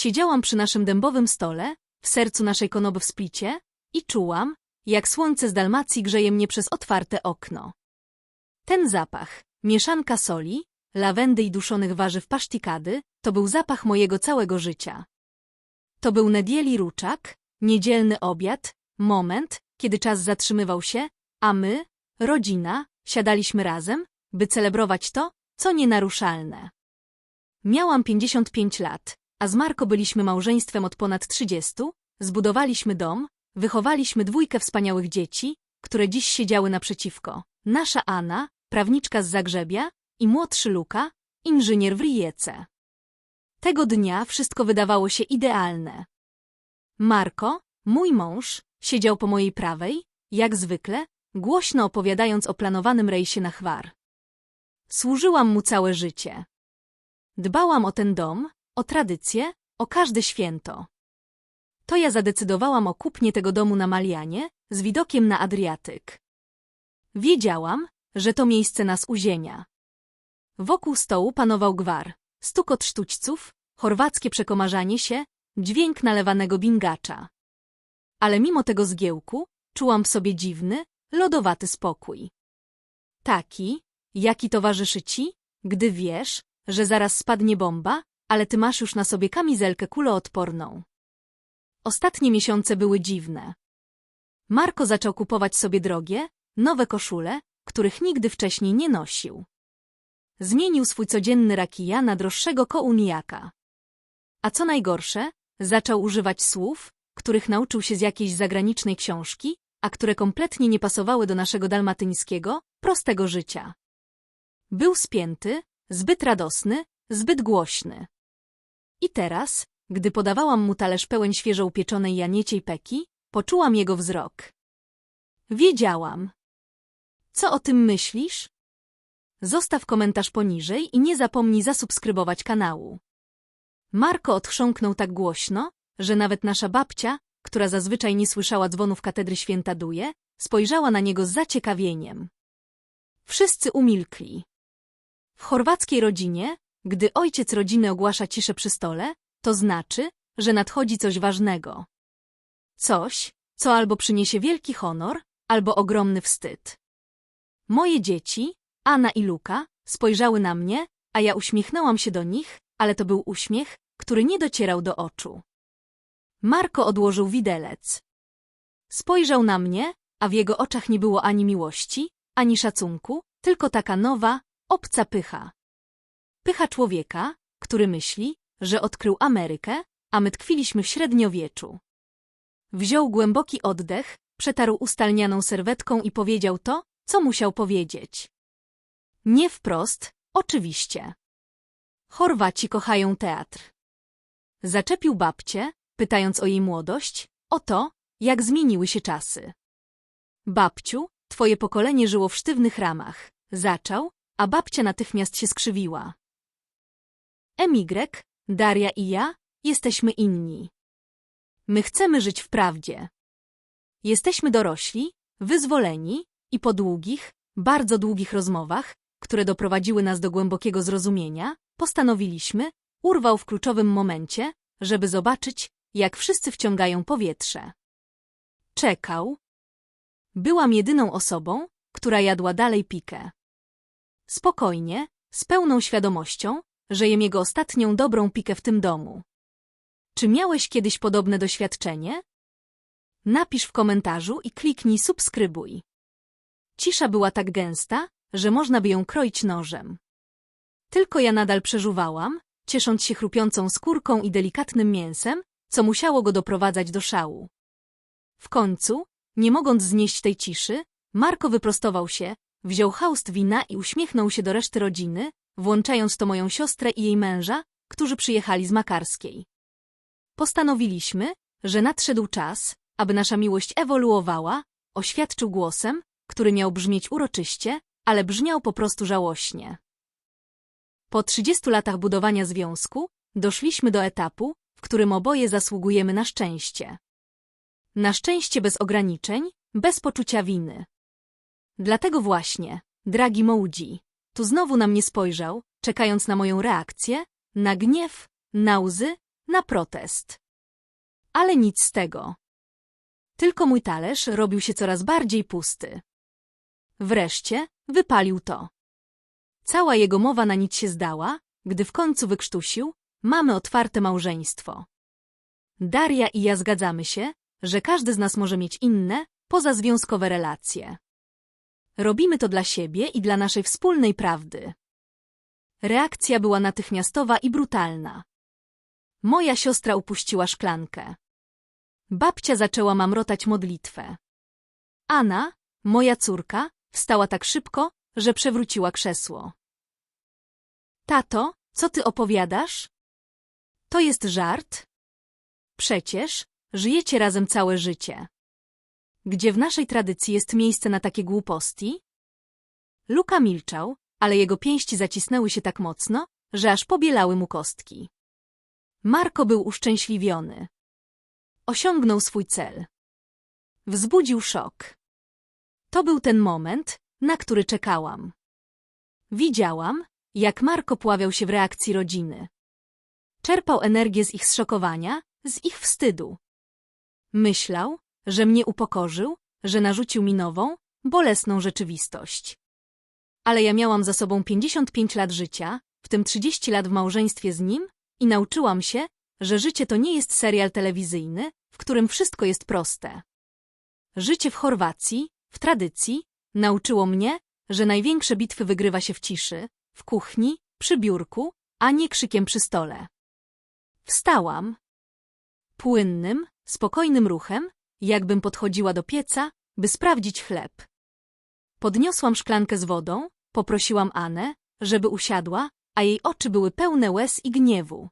Siedziałam przy naszym dębowym stole, w sercu naszej konoby w splicie i czułam, jak słońce z Dalmacji grzeje mnie przez otwarte okno. Ten zapach, mieszanka soli, lawendy i duszonych warzyw pasztikady, to był zapach mojego całego życia. To był Nedieli Ruczak, niedzielny obiad, moment, kiedy czas zatrzymywał się, a my, rodzina, siadaliśmy razem, by celebrować to, co nienaruszalne. Miałam 55 lat, a z Marko byliśmy małżeństwem od ponad 30, zbudowaliśmy dom, wychowaliśmy dwójkę wspaniałych dzieci, które dziś siedziały naprzeciwko. Nasza Anna, prawniczka z Zagrzebia, i młodszy Luka, inżynier w Rijece. Tego dnia wszystko wydawało się idealne. Marko, mój mąż, siedział po mojej prawej, jak zwykle, głośno opowiadając o planowanym rejsie na Chwar. Służyłam mu całe życie. Dbałam o ten dom, o tradycje, o każde święto. To ja zadecydowałam o kupnie tego domu na Malianie, z widokiem na Adriatyk. Wiedziałam, że to miejsce nas uziemia. Wokół stołu panował gwar, stukot sztućców, chorwackie przekomarzanie się, dźwięk nalewanego bingacza. Ale mimo tego zgiełku, czułam w sobie dziwny, lodowaty spokój. Taki, jaki towarzyszy ci, gdy wiesz, że zaraz spadnie bomba, ale ty masz już na sobie kamizelkę kuloodporną. Ostatnie miesiące były dziwne. Marko zaczął kupować sobie drogie, nowe koszule, których nigdy wcześniej nie nosił. Zmienił swój codzienny rakija na droższego kounijaka. A co najgorsze, zaczął używać słów, których nauczył się z jakiejś zagranicznej książki, a które kompletnie nie pasowały do naszego dalmatyńskiego, prostego życia. Był spięty, zbyt radosny, zbyt głośny. I teraz, gdy podawałam mu talerz pełen świeżo upieczonej janieciej peki, poczułam jego wzrok. Wiedziałam. Co o tym myślisz? Zostaw komentarz poniżej i nie zapomnij zasubskrybować kanału. Marko odchrząknął tak głośno, że nawet nasza babcia, która zazwyczaj nie słyszała dzwonów katedry święta Duje, spojrzała na niego z zaciekawieniem. Wszyscy umilkli. W chorwackiej rodzinie, gdy ojciec rodziny ogłasza ciszę przy stole, to znaczy, że nadchodzi coś ważnego. Coś, co albo przyniesie wielki honor, albo ogromny wstyd. Moje dzieci, Anna i Luka, spojrzały na mnie, a ja uśmiechnęłam się do nich, ale to był uśmiech, który nie docierał do oczu. Marko odłożył widelec. Spojrzał na mnie, a w jego oczach nie było ani miłości, ani szacunku, tylko taka nowa, obca pycha. Pycha człowieka, który myśli, że odkrył Amerykę, a my tkwiliśmy w średniowieczu. Wziął głęboki oddech, przetarł ustalnianą serwetką i powiedział to, co musiał powiedzieć. Nie wprost, oczywiście. Chorwaci kochają teatr. Zaczepił babcię, pytając o jej młodość, o to, jak zmieniły się czasy. Babciu, twoje pokolenie żyło w sztywnych ramach. Zaczął, a babcia natychmiast się skrzywiła. Emigrek, Daria i ja, jesteśmy inni. My chcemy żyć w prawdzie. Jesteśmy dorośli, wyzwoleni i po długich, bardzo długich rozmowach, które doprowadziły nas do głębokiego zrozumienia, postanowiliśmy, urwał w kluczowym momencie, żeby zobaczyć, jak wszyscy wciągają powietrze. Czekał. Byłam jedyną osobą, która jadła dalej pikę. Spokojnie, z pełną świadomością, że jem jego ostatnią dobrą pikę w tym domu. Czy miałeś kiedyś podobne doświadczenie? Napisz w komentarzu i kliknij subskrybuj. Cisza była tak gęsta, że można by ją kroić nożem. Tylko ja nadal przeżuwałam, ciesząc się chrupiącą skórką i delikatnym mięsem, co musiało go doprowadzać do szału. W końcu, nie mogąc znieść tej ciszy, Marko wyprostował się, wziął haust wina i uśmiechnął się do reszty rodziny, włączając to moją siostrę i jej męża, którzy przyjechali z Makarskiej. Postanowiliśmy, że nadszedł czas, aby nasza miłość ewoluowała, oświadczył głosem, który miał brzmieć uroczyście, ale brzmiał po prostu żałośnie. Po 30 latach budowania związku doszliśmy do etapu, w którym oboje zasługujemy na szczęście. Na szczęście bez ograniczeń, bez poczucia winy. Dlatego właśnie, dragi Mołdzi, tu znowu na mnie spojrzał, czekając na moją reakcję, na gniew, na łzy, na protest. Ale nic z tego. Tylko mój talerz robił się coraz bardziej pusty. Wreszcie wypalił to. Cała jego mowa na nic się zdała, gdy w końcu wykrztusił, mamy otwarte małżeństwo. Daria i ja zgadzamy się, że każdy z nas może mieć inne, pozazwiązkowe relacje. Robimy to dla siebie i dla naszej wspólnej prawdy. Reakcja była natychmiastowa i brutalna. Moja siostra upuściła szklankę. Babcia zaczęła mamrotać modlitwę. Anna, moja córka, wstała tak szybko, że przewróciła krzesło. Tato, co ty opowiadasz? To jest żart? Przecież żyjecie razem całe życie. Gdzie w naszej tradycji jest miejsce na takie głuposti? Luka milczał, ale jego pięści zacisnęły się tak mocno, że aż pobielały mu kostki. Marko był uszczęśliwiony. Osiągnął swój cel. Wzbudził szok. To był ten moment, na który czekałam. Widziałam, jak Marko pławiał się w reakcji rodziny. Czerpał energię z ich zszokowania, z ich wstydu. Myślał, że mnie upokorzył, że narzucił mi nową, bolesną rzeczywistość. Ale ja miałam za sobą 55 lat życia, w tym 30 lat w małżeństwie z nim i nauczyłam się, że życie to nie jest serial telewizyjny, w którym wszystko jest proste. Życie w Chorwacji, w tradycji, nauczyło mnie, że największe bitwy wygrywa się w ciszy, w kuchni, przy biurku, a nie krzykiem przy stole. Wstałam. Płynnym, spokojnym ruchem, jakbym podchodziła do pieca, by sprawdzić chleb. Podniosłam szklankę z wodą, poprosiłam Anę, żeby usiadła, a jej oczy były pełne łez i gniewu.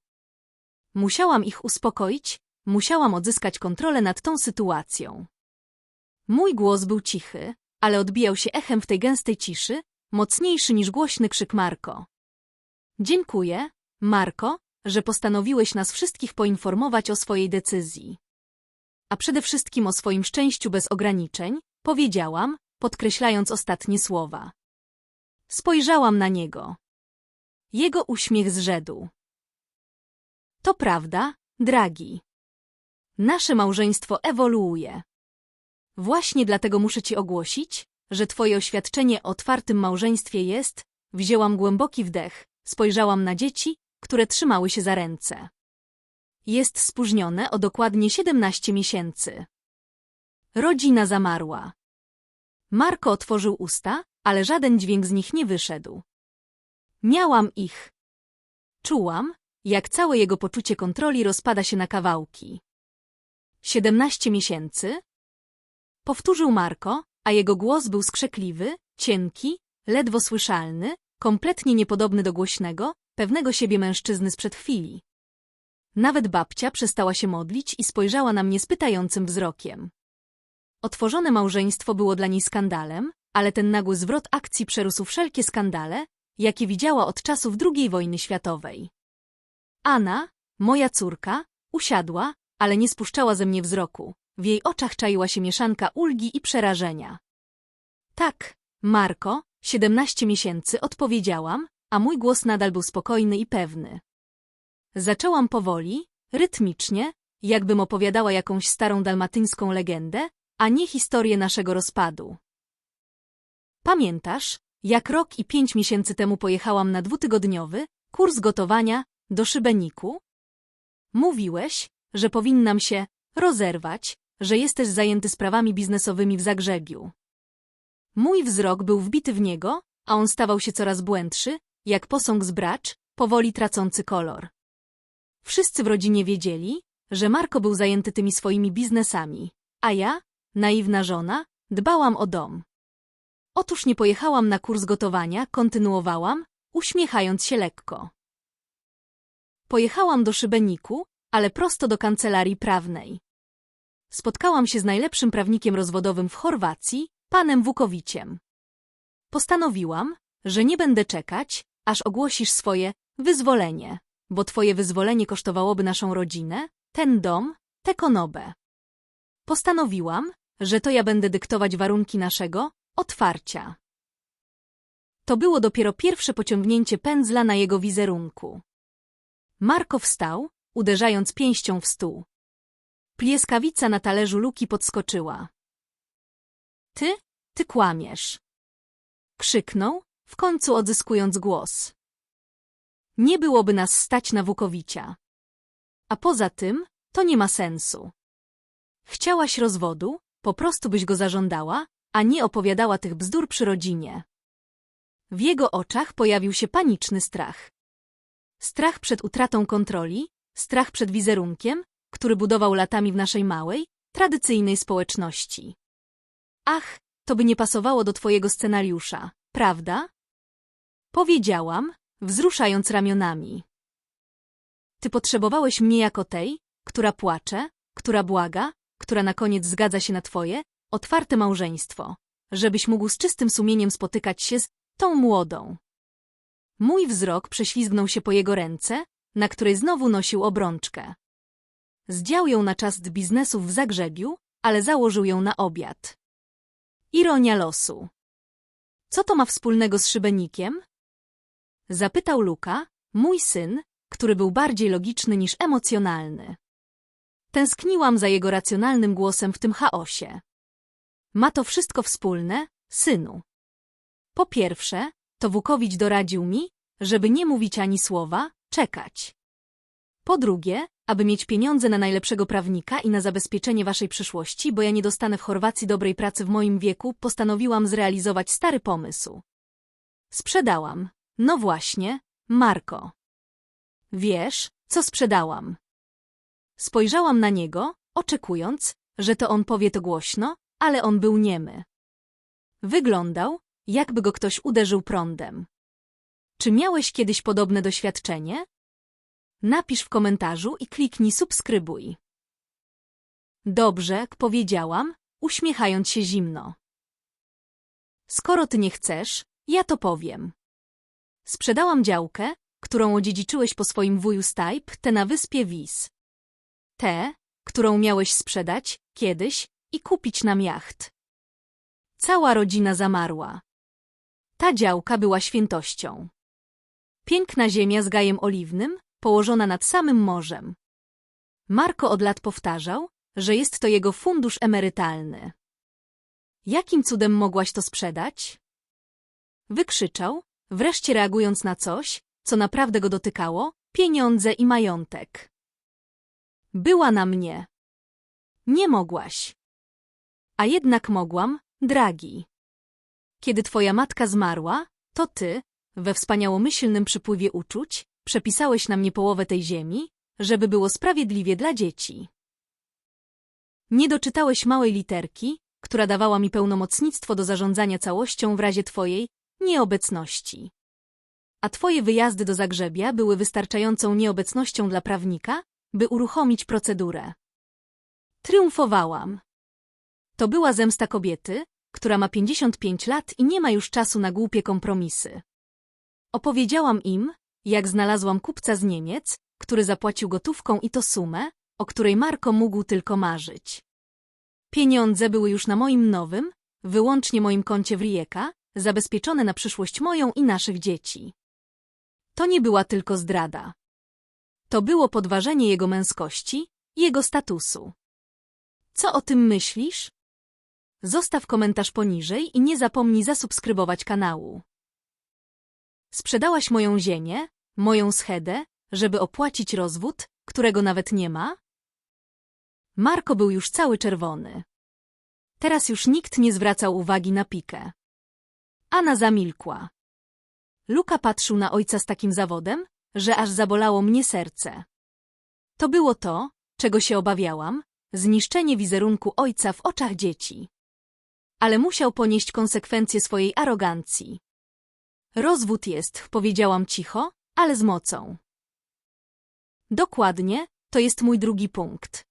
Musiałam ich uspokoić, musiałam odzyskać kontrolę nad tą sytuacją. Mój głos był cichy, ale odbijał się echem w tej gęstej ciszy, mocniejszy niż głośny krzyk Marko. Dziękuję, Marko, że postanowiłeś nas wszystkich poinformować o swojej decyzji. A przede wszystkim o swoim szczęściu bez ograniczeń, powiedziałam, podkreślając ostatnie słowa. Spojrzałam na niego. Jego uśmiech zrzedł. To prawda, dragi. Nasze małżeństwo ewoluuje. Właśnie dlatego muszę ci ogłosić, że twoje oświadczenie o otwartym małżeństwie jest, wzięłam głęboki wdech, spojrzałam na dzieci, które trzymały się za ręce. Jest spóźnione o dokładnie 17 miesięcy. Rodzina zamarła. Marko otworzył usta, ale żaden dźwięk z nich nie wyszedł. Miałam ich. Czułam, jak całe jego poczucie kontroli rozpada się na kawałki. Siedemnaście miesięcy? Powtórzył Marko, a jego głos był skrzekliwy, cienki, ledwo słyszalny, kompletnie niepodobny do głośnego, pewnego siebie mężczyzny sprzed chwili. Nawet babcia przestała się modlić i spojrzała na mnie z pytającym wzrokiem. Otworzone małżeństwo było dla niej skandalem, ale ten nagły zwrot akcji przerósł wszelkie skandale, jakie widziała od czasów II wojny światowej. Anna, moja córka, usiadła, ale nie spuszczała ze mnie wzroku. W jej oczach czaiła się mieszanka ulgi i przerażenia. Tak, Marko, siedemnaście miesięcy odpowiedziałam, a mój głos nadal był spokojny i pewny. Zaczęłam powoli, rytmicznie, jakbym opowiadała jakąś starą dalmatyńską legendę, a nie historię naszego rozpadu. Pamiętasz, jak rok i pięć miesięcy temu pojechałam na dwutygodniowy kurs gotowania do szybeniku? Mówiłeś, że powinnam się rozerwać, że jesteś zajęty sprawami biznesowymi w Zagrzebiu. Mój wzrok był wbity w niego, a on stawał się coraz błędszy, jak posąg z bracz, powoli tracący kolor. Wszyscy w rodzinie wiedzieli, że Marko był zajęty tymi swoimi biznesami, a ja, naiwna żona, dbałam o dom. Otóż nie pojechałam na kurs gotowania, kontynuowałam, uśmiechając się lekko. Pojechałam do Szybeniku, ale prosto do kancelarii prawnej. Spotkałam się z najlepszym prawnikiem rozwodowym w Chorwacji, panem Wukowiciem. Postanowiłam, że nie będę czekać, aż ogłosisz swoje wyzwolenie, bo twoje wyzwolenie kosztowałoby naszą rodzinę, ten dom, tę konobę. Postanowiłam, że to ja będę dyktować warunki naszego otwarcia. To było dopiero pierwsze pociągnięcie pędzla na jego wizerunku. Marko wstał, uderzając pięścią w stół. Plieskawica na talerzu Luki podskoczyła. Ty? Ty kłamiesz. Krzyknął, w końcu odzyskując głos. Nie byłoby nas stać na Wukowicia. A poza tym, to nie ma sensu. Chciałaś rozwodu, po prostu byś go zażądała, a nie opowiadała tych bzdur przy rodzinie. W jego oczach pojawił się paniczny strach. Strach przed utratą kontroli, strach przed wizerunkiem, który budował latami w naszej małej, tradycyjnej społeczności. Ach, to by nie pasowało do twojego scenariusza, prawda? Powiedziałam, wzruszając ramionami. Ty potrzebowałeś mnie jako tej, która płacze, która błaga, która na koniec zgadza się na twoje, otwarte małżeństwo, żebyś mógł z czystym sumieniem spotykać się z tą młodą. Mój wzrok prześlizgnął się po jego ręce, na której znowu nosił obrączkę. Zdział ją na czas biznesu w Zagrzebiu, ale założył ją na obiad. Ironia losu. Co to ma wspólnego z szybenikiem? Zapytał Luka, mój syn, który był bardziej logiczny niż emocjonalny. Tęskniłam za jego racjonalnym głosem w tym chaosie. Ma to wszystko wspólne, synu. Po pierwsze, to Wukowicz doradził mi, żeby nie mówić ani słowa, czekać. Po drugie, aby mieć pieniądze na najlepszego prawnika i na zabezpieczenie waszej przyszłości, bo ja nie dostanę w Chorwacji dobrej pracy w moim wieku, postanowiłam zrealizować stary pomysł. Sprzedałam. No właśnie, Marko. Wiesz, co sprzedałam? Spojrzałam na niego, oczekując, że to on powie to głośno, ale on był niemy. Wyglądał, jakby go ktoś uderzył prądem. Czy miałeś kiedyś podobne doświadczenie? Napisz w komentarzu i kliknij subskrybuj. Dobrze, powiedziałam, uśmiechając się zimno. Skoro ty nie chcesz, ja to powiem. Sprzedałam działkę, którą odziedziczyłeś po swoim wuju Stajp, tę na wyspie Wis. Tę, którą miałeś sprzedać, kiedyś, i kupić nam jacht. Cała rodzina zamarła. Ta działka była świętością. Piękna ziemia z gajem oliwnym, położona nad samym morzem. Marko od lat powtarzał, że jest to jego fundusz emerytalny. Jakim cudem mogłaś to sprzedać? Wykrzyczał, wreszcie reagując na coś, co naprawdę go dotykało, pieniądze i majątek. Była na mnie. Nie mogłaś. A jednak mogłam, dragi. Kiedy twoja matka zmarła, to ty, we wspaniałomyślnym przypływie uczuć, przepisałeś na mnie połowę tej ziemi, żeby było sprawiedliwie dla dzieci. Nie doczytałeś małej literki, która dawała mi pełnomocnictwo do zarządzania całością w razie twojej nieobecności. A twoje wyjazdy do Zagrzebia były wystarczającą nieobecnością dla prawnika, by uruchomić procedurę. Triumfowałam. To była zemsta kobiety, która ma 55 lat i nie ma już czasu na głupie kompromisy. Opowiedziałam im, jak znalazłam kupca z Niemiec, który zapłacił gotówką i to sumę, o której Marko mógł tylko marzyć. Pieniądze były już na moim nowym, wyłącznie moim koncie w Rijeka, zabezpieczone na przyszłość moją i naszych dzieci. To nie była tylko zdrada. To było podważenie jego męskości, jego statusu. Co o tym myślisz? Zostaw komentarz poniżej i nie zapomnij zasubskrybować kanału. Sprzedałaś moją ziemię, moją schedę, żeby opłacić rozwód, którego nawet nie ma? Marko był już cały czerwony. Teraz już nikt nie zwracał uwagi na pikę. Anna zamilkła. Luka patrzył na ojca z takim zawodem, że aż zabolało mnie serce. To było to, czego się obawiałam, zniszczenie wizerunku ojca w oczach dzieci. Ale musiał ponieść konsekwencje swojej arogancji. Rozwód jest, powiedziałam cicho, ale z mocą. Dokładnie, to jest mój drugi punkt.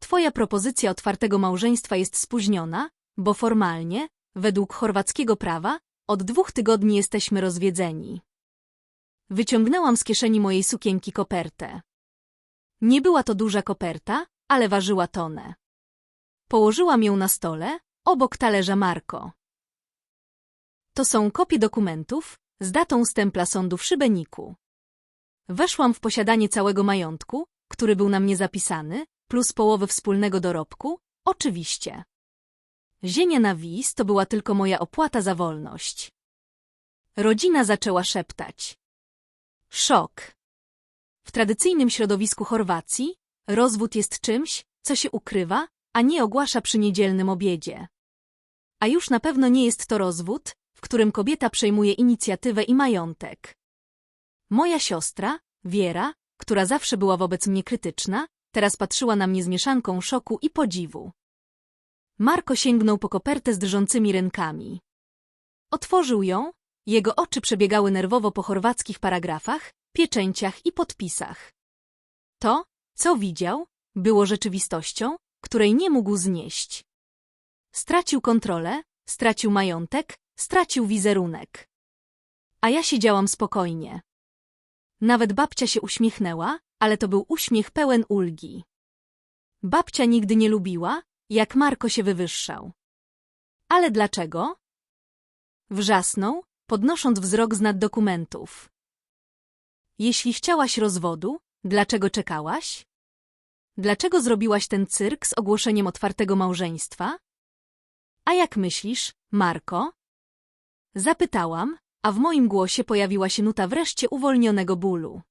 Twoja propozycja otwartego małżeństwa jest spóźniona, bo formalnie, według chorwackiego prawa, od dwóch tygodni jesteśmy rozwiedzeni. Wyciągnęłam z kieszeni mojej sukienki kopertę. Nie była to duża koperta, ale ważyła tonę. Położyłam ją na stole, obok talerza Marko. To są kopie dokumentów z datą stempla sądu w Szybeniku. Weszłam w posiadanie całego majątku, który był na mnie zapisany, plus połowy wspólnego dorobku? Oczywiście. Zienia na wiz to była tylko moja opłata za wolność. Rodzina zaczęła szeptać. Szok. W tradycyjnym środowisku Chorwacji rozwód jest czymś, co się ukrywa, a nie ogłasza przy niedzielnym obiedzie. A już na pewno nie jest to rozwód, w którym kobieta przejmuje inicjatywę i majątek. Moja siostra, Wiera, która zawsze była wobec mnie krytyczna, teraz patrzyła na mnie z mieszanką szoku i podziwu. Marko sięgnął po kopertę z drżącymi rękami. Otworzył ją, jego oczy przebiegały nerwowo po chorwackich paragrafach, pieczęciach i podpisach. To, co widział, było rzeczywistością, której nie mógł znieść. Stracił kontrolę, stracił majątek, stracił wizerunek. A ja siedziałam spokojnie. Nawet babcia się uśmiechnęła, ale to był uśmiech pełen ulgi. Babcia nigdy nie lubiła, jak Marko się wywyższał. Ale dlaczego? Wrzasnął, podnosząc wzrok z nad dokumentów. Jeśli chciałaś rozwodu, dlaczego czekałaś? Dlaczego zrobiłaś ten cyrk z ogłoszeniem otwartego małżeństwa? A jak myślisz, Marko? Zapytałam, a w moim głosie pojawiła się nuta wreszcie uwolnionego bólu.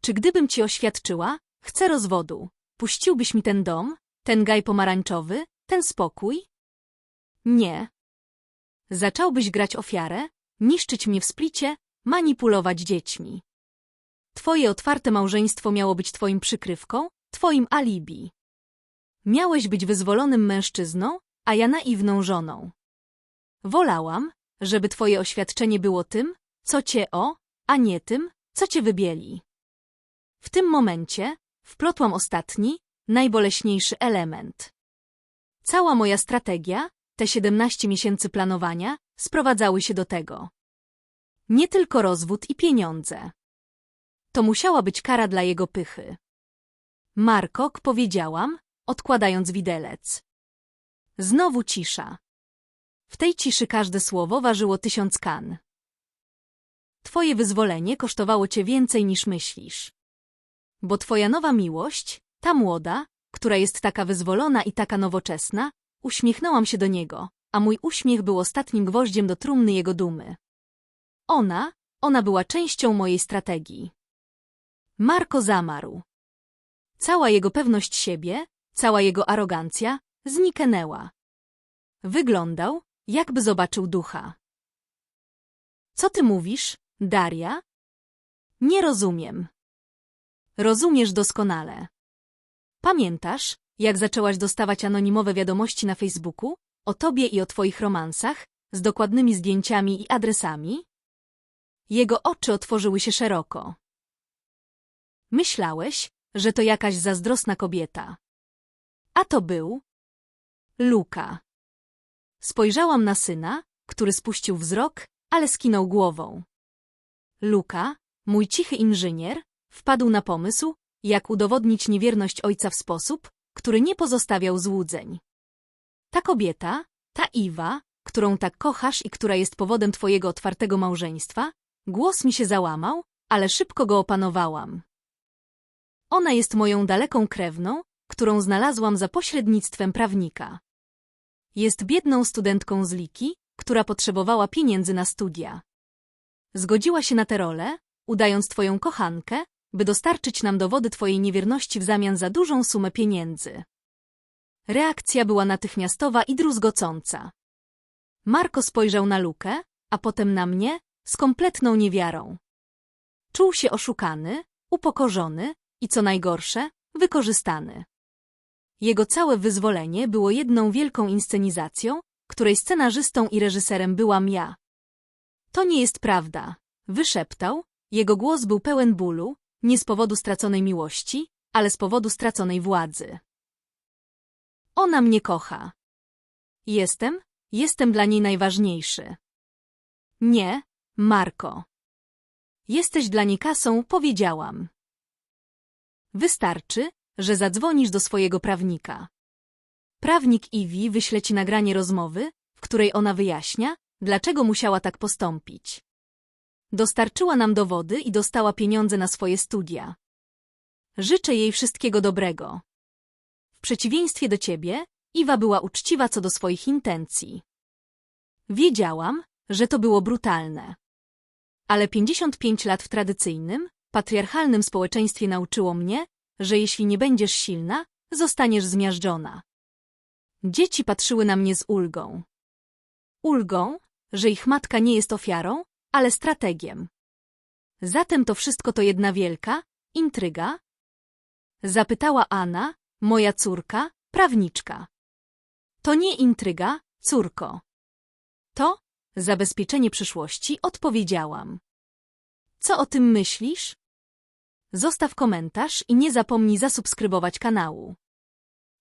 Czy gdybym ci oświadczyła, chcę rozwodu, puściłbyś mi ten dom, ten gaj pomarańczowy, ten spokój? Nie. Zacząłbyś grać ofiarę, niszczyć mnie w splicie, manipulować dziećmi. Twoje otwarte małżeństwo miało być twoim przykrywką, twoim alibi. Miałeś być wyzwolonym mężczyzną, a ja naiwną żoną. Wolałam, żeby twoje oświadczenie było tym, co cię o, a nie tym, co cię wybieli. W tym momencie wplotłam ostatni, najboleśniejszy element. Cała moja strategia, te 17 miesięcy planowania, sprowadzały się do tego. Nie tylko rozwód i pieniądze. To musiała być kara dla jego pychy. Markok, powiedziałam, odkładając widelec. Znowu cisza. W tej ciszy każde słowo ważyło tysiąc kan. Twoje wyzwolenie kosztowało cię więcej niż myślisz. Bo twoja nowa miłość, ta młoda, która jest taka wyzwolona i taka nowoczesna, uśmiechnęłam się do niego, a mój uśmiech był ostatnim gwoździem do trumny jego dumy. Ona, ona była częścią mojej strategii. Marko zamarł. Cała jego pewność siebie, cała jego arogancja zniknęła. Wyglądał, jakby zobaczył ducha. Co ty mówisz, Daria? Nie rozumiem. Rozumiesz doskonale. Pamiętasz, jak zaczęłaś dostawać anonimowe wiadomości na Facebooku o tobie i o twoich romansach, z dokładnymi zdjęciami i adresami? Jego oczy otworzyły się szeroko. Myślałeś, że to jakaś zazdrosna kobieta. A to był Luka. Spojrzałam na syna, który spuścił wzrok, ale skinął głową. Luka, mój cichy inżynier, wpadł na pomysł, jak udowodnić niewierność ojca w sposób, który nie pozostawiał złudzeń. Ta kobieta, ta Iwa, którą tak kochasz i która jest powodem twojego otwartego małżeństwa, głos mi się załamał, ale szybko go opanowałam. Ona jest moją daleką krewną, którą znalazłam za pośrednictwem prawnika. Jest biedną studentką z Liki, która potrzebowała pieniędzy na studia. Zgodziła się na tę rolę, udając twoją kochankę, by dostarczyć nam dowody twojej niewierności w zamian za dużą sumę pieniędzy. Reakcja była natychmiastowa i druzgocąca. Marko spojrzał na Lukę, a potem na mnie, z kompletną niewiarą. Czuł się oszukany, upokorzony i co najgorsze, wykorzystany. Jego całe wyzwolenie było jedną wielką inscenizacją, której scenarzystą i reżyserem byłam ja. To nie jest prawda, wyszeptał, jego głos był pełen bólu, nie z powodu straconej miłości, ale z powodu straconej władzy. Ona mnie kocha. Jestem, jestem dla niej najważniejszy. Nie, Marko. Jesteś dla niej kasą, powiedziałam. Wystarczy, że zadzwonisz do swojego prawnika. Prawnik Iwi wyśle ci nagranie rozmowy, w której ona wyjaśnia, dlaczego musiała tak postąpić. Dostarczyła nam dowody i dostała pieniądze na swoje studia. życzę jej wszystkiego dobrego. W przeciwieństwie do ciebie, Iwa była uczciwa co do swoich intencji. Wiedziałam, że to było brutalne. Ale 55 lat w tradycyjnym, patriarchalnym społeczeństwie nauczyło mnie, że jeśli nie będziesz silna, zostaniesz zmiażdżona. Dzieci patrzyły na mnie z ulgą. Ulgą, że ich matka nie jest ofiarą, ale strategiem. Zatem to wszystko to jedna wielka intryga? Zapytała Anna, moja córka, prawniczka. To nie intryga, córko. To zabezpieczenie przyszłości, odpowiedziałam. Co o tym myślisz? Zostaw komentarz i nie zapomnij zasubskrybować kanału.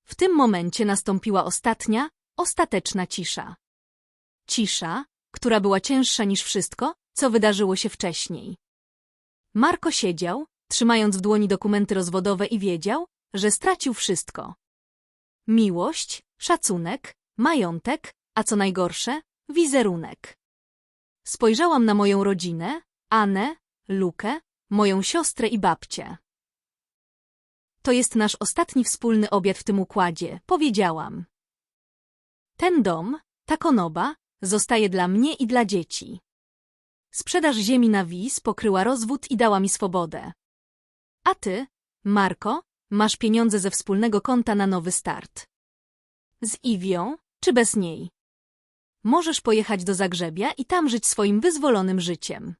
W tym momencie nastąpiła ostatnia, ostateczna cisza. Cisza, która była cięższa niż wszystko, co wydarzyło się wcześniej. Marko siedział, trzymając w dłoni dokumenty rozwodowe i wiedział, że stracił wszystko. Miłość, szacunek, majątek, a co najgorsze, wizerunek. Spojrzałam na moją rodzinę, Anę, Lukę, moją siostrę i babcię. To jest nasz ostatni wspólny obiad w tym układzie, powiedziałam. Ten dom, ta konoba, zostaje dla mnie i dla dzieci. Sprzedaż ziemi na wiz pokryła rozwód i dała mi swobodę. A ty, Marko, masz pieniądze ze wspólnego konta na nowy start. Z Iwią, czy bez niej? Możesz pojechać do Zagrzebia i tam żyć swoim wyzwolonym życiem.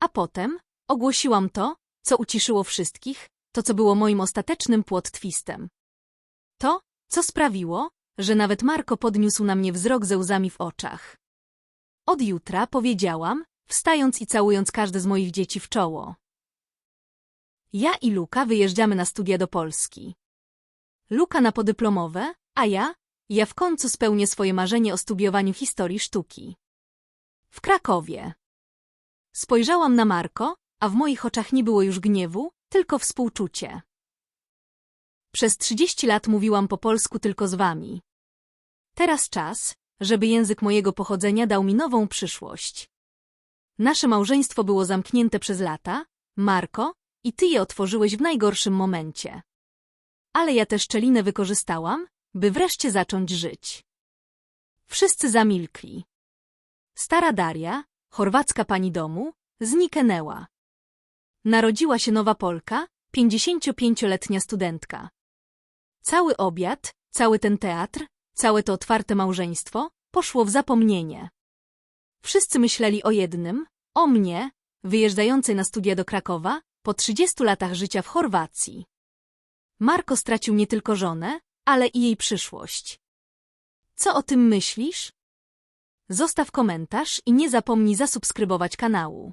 A potem ogłosiłam to, co uciszyło wszystkich, to co było moim ostatecznym płot twistem. To, co sprawiło, że nawet Marko podniósł na mnie wzrok ze łzami w oczach. Od jutra powiedziałam, wstając i całując każde z moich dzieci w czoło. Ja i Luka wyjeżdżamy na studia do Polski. Luka na podyplomowe, a ja, ja w końcu spełnię swoje marzenie o studiowaniu historii sztuki. W Krakowie. Spojrzałam na Marko, a w moich oczach nie było już gniewu, tylko współczucie. Przez trzydzieści lat mówiłam po polsku tylko z wami. Teraz czas, żeby język mojego pochodzenia dał mi nową przyszłość. Nasze małżeństwo było zamknięte przez lata, Marko, i ty je otworzyłeś w najgorszym momencie. Ale ja tę szczelinę wykorzystałam, by wreszcie zacząć żyć. Wszyscy zamilkli. Stara Daria, chorwacka pani domu, zniknęła. Narodziła się nowa Polka, 55-letnia studentka. Cały obiad, cały ten teatr, całe to otwarte małżeństwo poszło w zapomnienie. Wszyscy myśleli o jednym, o mnie, wyjeżdżającej na studia do Krakowa, po 30 latach życia w Chorwacji. Marko stracił nie tylko żonę, ale i jej przyszłość. Co o tym myślisz? Zostaw komentarz i nie zapomnij zasubskrybować kanału.